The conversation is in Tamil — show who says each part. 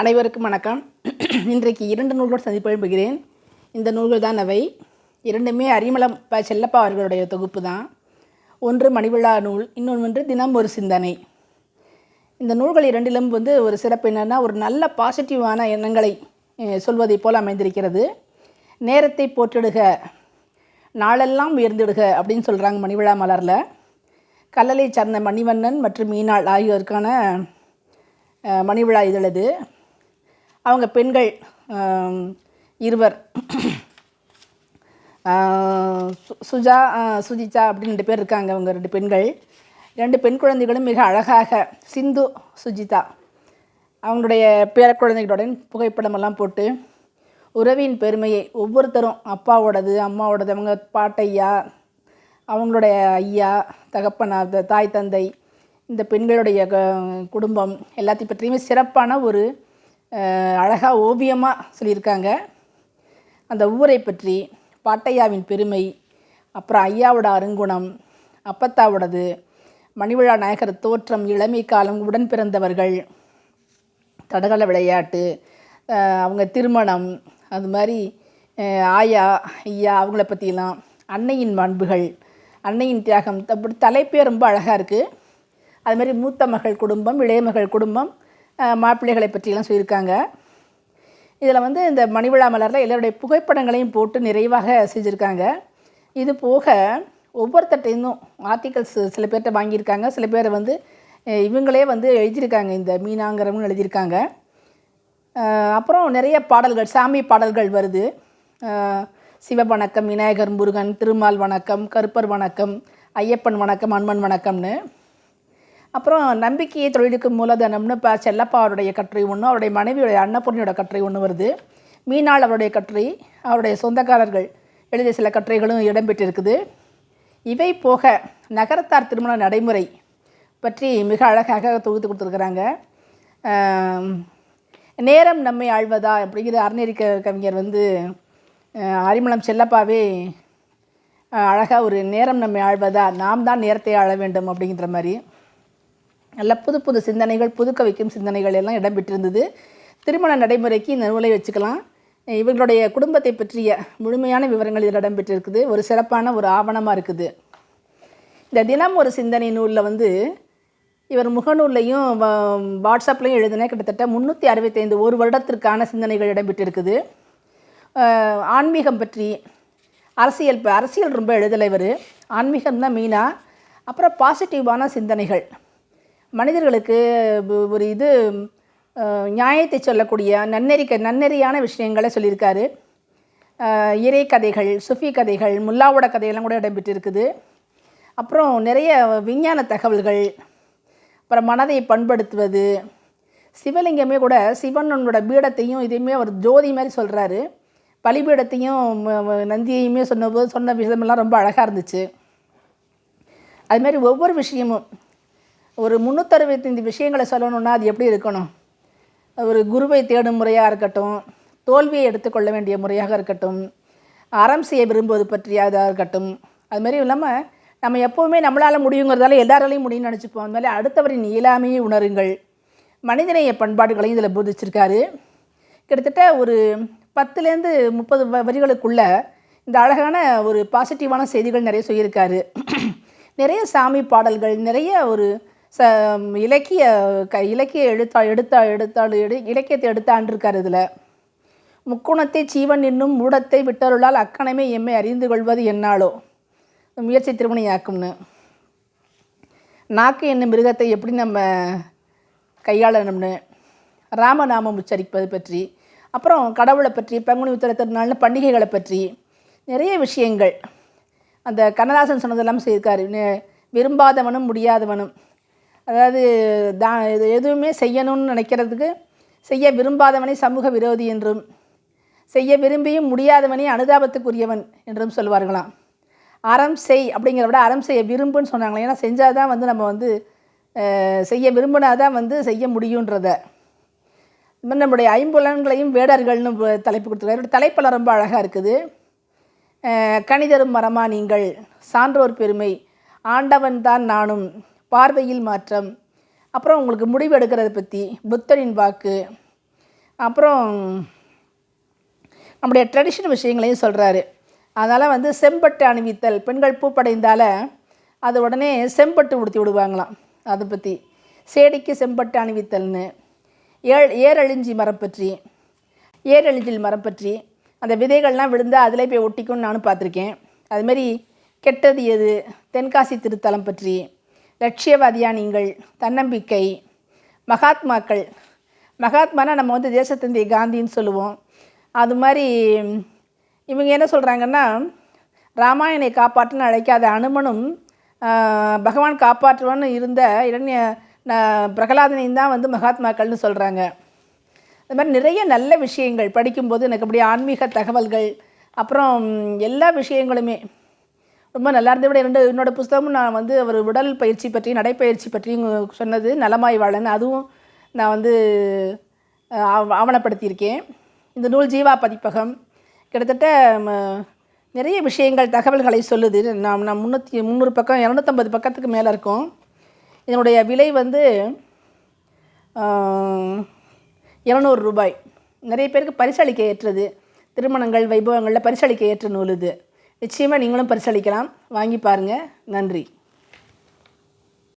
Speaker 1: அனைவருக்கும் வணக்கம். இன்றைக்கு இரண்டு நூல்களோடு சந்திப்பு எழுப்புகிறேன் இந்த நூல்கள் தான் அவை. இரண்டுமே அரிமளம் ப செல்லப்பா அவர்களுடைய தொகுப்பு தான். ஒன்று மணிவிழா நூல் இன்னொன்று தினம் ஒரு சிந்தனை. இந்த நூல்கள் இரண்டிலும் வந்து ஒரு சிறப்பு என்னென்னா ஒரு நல்ல பாசிட்டிவான எண்ணங்களை சொல்வதைப் போல் அமைந்திருக்கிறது. நேரத்தை போற்றிடுக நாளெல்லாம் உயர்ந்திடுக அப்படின்னு சொல்கிறாங்க மணிவிழா மலரில். கல்லலை சார்ந்த மணிவண்ணன் மற்றும் மீனாள் ஆகியோருக்கான மணிவிழா இதழது. அவங்க பெண்கள் இருவர். சு- சுஜா சுஜிதா அப்படின்னு ரெண்டு பேர் இருக்காங்க அவங்க ரெண்டு பெண்கள். ரெண்டு பெண் குழந்தைகளும் மிக அழகாக சிந்து சுஜிதா. அவங்களுடைய பேர குழந்தைகளுடன் புகைப்படமெல்லாம் போட்டு உறவின் பெருமையை ஒவ்வொருத்தரும் அப்பாவோடது அம்மாவோடது அவங்க பாட்டையா அவங்களுடைய ஐயா தகப்பனா த- தாய் தந்தை இந்த பெண்களுடைய க- குடும்பம் எல்லாத்தையும் பற்றியுமே சிறப்பான ஒரு அழகாக ஓவியமாக சொல்லியிருக்காங்க. அந்த ஊரை பற்றி பாட்டையாவின் பெருமை அப்புறம் ஐயாவோட அருங்குணம் அப்பத்தாவோடது மணிவிழா நாயகர் தோற்றம் இளமை காலம் உடன் பிறந்தவர்கள் தடகள விளையாட்டு அவங்க திருமணம் அது மாதிரி ஆயா ஐயா அவங்கள பற்றிலாம் அன்னையின் மண்புகள் அன்னையின் தியாகம் அப்படி தலைப்பே ரொம்ப அழகாக இருக்குது அது மாதிரி மூத்த மகள் குடும்பம் இளைய மகள் குடும்பம் மாப்பிள்ளைகளை பற்றியெல்லாம் சொல்லியிருக்காங்க. இதில் வந்து இந்த மணிவிழா மலரில் எல்லாருடைய புகைப்படங்களையும் போட்டு நிறைவாக செஞ்சுருக்காங்க. இது போக ஒவ்வொருத்தட்டையும் ஆர்டிகல்ஸ் சில பேர்கிட்ட வாங்கியிருக்காங்க. சில பேர் வந்து இவங்களே வந்து எழுதியிருக்காங்க. இந்த மீனாங்கிறவங்க எழுதியிருக்காங்க. அப்புறம் நிறைய பாடல்கள் சாமி பாடல்கள் வருது. சிவ வணக்கம் விநாயகர் முருகன் திருமால் வணக்கம் கருப்பர் வணக்கம் ஐயப்பன் வணக்கம் அன்மன் வணக்கம்னு. அப்புறம் நம்பிக்கையை தொழிலுக்கு மூலதனம்னு இப்போ செல்லப்பா அவருடைய கட்டுரை ஒன்று அவருடைய மனைவியுடைய அன்னபூர்ணியோட கட்டுரை ஒன்று வருது. மீனாள் அவருடைய கட்டுரை அவருடைய சொந்தக்காரர்கள் எழுதிய சில கட்டுரைகளும் இடம்பெற்றிருக்குது. இவை போக நகரத்தார் திருமண நடைமுறை பற்றி மிக அழகாக தொகுத்து கொடுத்துருக்குறாங்க. நேரம் நம்மை ஆழ்வதா அப்படிங்கிற அறநெறிக்க கவிஞர் வந்து அரிமளம் செல்லப்பாவே அழகாக ஒரு நேரம் நம்மை ஆழ்வதா நாம் தான் நேரத்தை ஆழ வேண்டும் அப்படிங்கிற மாதிரி. நல்ல புது புது சிந்தனைகள் புதுக்க வைக்கும் சிந்தனைகள் எல்லாம் இடம்பெற்றிருந்தது. திருமண நடைமுறைக்கு இந்த நூலை வச்சுக்கலாம். இவர்களுடைய குடும்பத்தை பற்றிய முழுமையான விவரங்கள் இதில் இடம்பெற்றிருக்குது. ஒரு சிறப்பான ஒரு ஆவணமாக இருக்குது. இந்த தினம் ஒரு சிந்தனை நூலில் வந்து இவர் முகநூல்லையும் வாட்ஸ்அப்லையும் எழுதின கிட்டத்தட்ட முந்நூற்றி அறுபத்தைந்து ஒரு வருடத்திற்கான சிந்தனைகள் இடம்பெற்றிருக்குது. ஆன்மீகம் பற்றி அரசியல் அரசியல் ரொம்ப எழுதலை இவர். ஆன்மீகம் தான் மெயினாக அப்புறம் பாசிட்டிவான சிந்தனைகள். மனிதர்களுக்கு ஒரு இது நியாயத்தை சொல்லக்கூடிய நன்னெறிக்க நன்னெறியான விஷயங்களை சொல்லியிருக்காரு. இறை கதைகள் சுஃபி கதைகள் முல்லாவோட கதையெல்லாம் கூட இடம்பெற்றிருக்குது. அப்புறம் நிறைய விஞ்ஞான தகவல்கள் அப்புறம் மனதை பண்படுத்துவது. சிவலிங்கமே கூட சிவனோட பீடத்தையும் இதையுமே அவர் ஜோதி மாதிரி சொல்கிறாரு பலிபீடத்தையும் நந்தியையுமே சொன்னபோது சொன்ன விஷயமெல்லாம் ரொம்ப அழகாக இருந்துச்சு. அது மாதிரி ஒவ்வொரு விஷயமும் ஒரு முந்நூற்றறுபத்தைந்து விஷயங்களை சொல்லணுன்னா அது எப்படி இருக்கணும்? ஒரு குருவை தேடும் முறையாக இருக்கட்டும் தோல்வியை எடுத்துக்கொள்ள வேண்டிய முறையாக இருக்கட்டும் அறம் செய்ய விரும்புவது பற்றியதாக இருக்கட்டும் அதுமாரி இல்லாமல் நம்ம எப்போவுமே நம்மளால் முடியுங்கிறதால எல்லாராலையும் முடியும்னு நினச்சிப்போம். அது மாதிரி அடுத்தவரின் இயலாமையை உணருங்கள். மனிதநேய பண்பாடுகளையும் இதில் போதிச்சிருக்காரு. கிட்டத்தட்ட ஒரு பத்துலேருந்து முப்பது வ வரிகளுக்குள்ள இந்த அழகான ஒரு பாசிட்டிவான செய்திகள் நிறைய சொல்லியிருக்காரு. நிறைய சாமி பாடல்கள் நிறைய ஒரு ச இலக்கிய க இலக்கிய எழுத்தா எடுத்தா எடுத்தாள் எடு இலக்கியத்தை எடுத்தாண்டிருக்காரு இதில். முக்குணத்தை சீவன் என்னும் மூடத்தை விட்டருளால் அக்கணமே எம்மை அறிந்து கொள்வது என்னாலோ? முயற்சி திருமணியாக்கும்னு. நாக்கு என்னும் மிருகத்தை எப்படி நம்ம கையாளணும்னு? ராமநாமம் உச்சரிப்பது பற்றி அப்புறம் கடவுளை பற்றி பங்குனி உத்தர திருநாள்னு பண்டிகைகளை பற்றி நிறைய விஷயங்கள். அந்த கண்ணதாசன் சொன்னதெல்லாம் செய்திருக்காரு. விரும்பாதவனும் முடியாதவனும். அதாவது தா இது எதுவுமே செய்யணும்னு நினைக்கிறதுக்கு செய்ய விரும்பாதவனை சமூக விரோதி என்றும் செய்ய விரும்பியும் முடியாதவனே அனுதாபத்துக்குரியவன் என்றும் சொல்வார்களாம். அறம் செய் அப்படிங்கிறத விட அறம் செய்ய விரும்புன்னு சொன்னாங்களே ஏன்னா செஞ்சால் தான் வந்து நம்ம வந்து செய்ய செய்ய விரும்பினாதான் வந்து செய்ய முடியுன்றத. இது நம்முடைய ஐம்புலன்களையும் வேடர்கள்னு தலைப்பு கொடுத்துருக்காரு. தலைப்பெல்லாம் ரொம்ப அழகாக இருக்குது. கணிதரும் மரமா நீங்கள் சான்றோர் பெருமை ஆண்டவன் தான் நானும் பார்வையில் மாற்றம். அப்புறம் உங்களுக்கு முடிவு எடுக்கிறத பற்றி புத்தரின் வாக்கு. அப்புறம் நம்முடைய ட்ரெடிஷன் விஷயங்களையும் சொல்கிறாரு அதனால் வந்து செம்பட்டு அணிவித்தல் பெண்கள் பூப்படைந்தால் அது உடனே செம்பட்டு உடுத்தி விடுவாங்களாம். அதை பற்றி சேடிக்கு செம்பட்டு அணிவித்தல்னு. ஏழ் ஏரழிஞ்சி மரம் பற்றி. ஏரழிஞ்சில் மரம் பற்றி. அந்த விதைகள்லாம் விழுந்தால் அதிலே போய் ஒட்டிக்கும்னு நானும் பார்த்துருக்கேன். அதுமாரி கெட்டது எது? தென்காசி திருத்தலம் பற்றி. லட்சியவாதியா நீங்கள்? தன்னம்பிக்கை. மகாத்மாக்கள். மகாத்மானா நம்ம வந்து தேசத்தந்தை காந்தின்னு சொல்லுவோம். அது மாதிரி இவங்க என்ன சொல்கிறாங்கன்னா ராமாயணை காப்பாற்றுன்னு அழைக்காத அனுமனும் பகவான் காப்பாற்றுவான்னு இருந்த இரண்ய பிரகலாதனையும் தான் வந்து மகாத்மாக்கள்னு சொல்கிறாங்க அது மாதிரி நிறைய நல்ல விஷயங்கள் படிக்கும்போது எனக்கு அப்படியே ஆன்மீக தகவல்கள் அப்புறம் எல்லா விஷயங்களுமே ரொம்ப நல்லா இருந்த விட ரெண்டு என்னோட புஸ்தகமும் நான் வந்து அவர் உடல் பயிற்சி பற்றி நடைப்பயிற்சி பற்றியும் சொன்னது நலமாய் வாழன் அதுவும் நான் வந்து ஆவ- ஆவணப்படுத்தியிருக்கேன் இந்த நூல் ஜீவா பதிப்பகம் கிட்டத்தட்ட ம, நிறைய விஷயங்கள் தகவல்களை சொல்லுது. நான் நான் முந்நூற்றி முந்நூறு பக்கம் இரநூத்தம்பது பக்கத்துக்கு மேலே இருக்கும். இதனுடைய விலை வந்து இரநூறு ரூபாய். நிறைய பேருக்கு பரிசளிக்க ஏற்றது. திருமணங்கள் வைபவங்களில் பரிசளிக்க ஏற்ற நூல் இது. நிச்சயமாக நீங்களும் பரிசளிக்கலாம். வாங்கி பாருங்கள் நன்றி.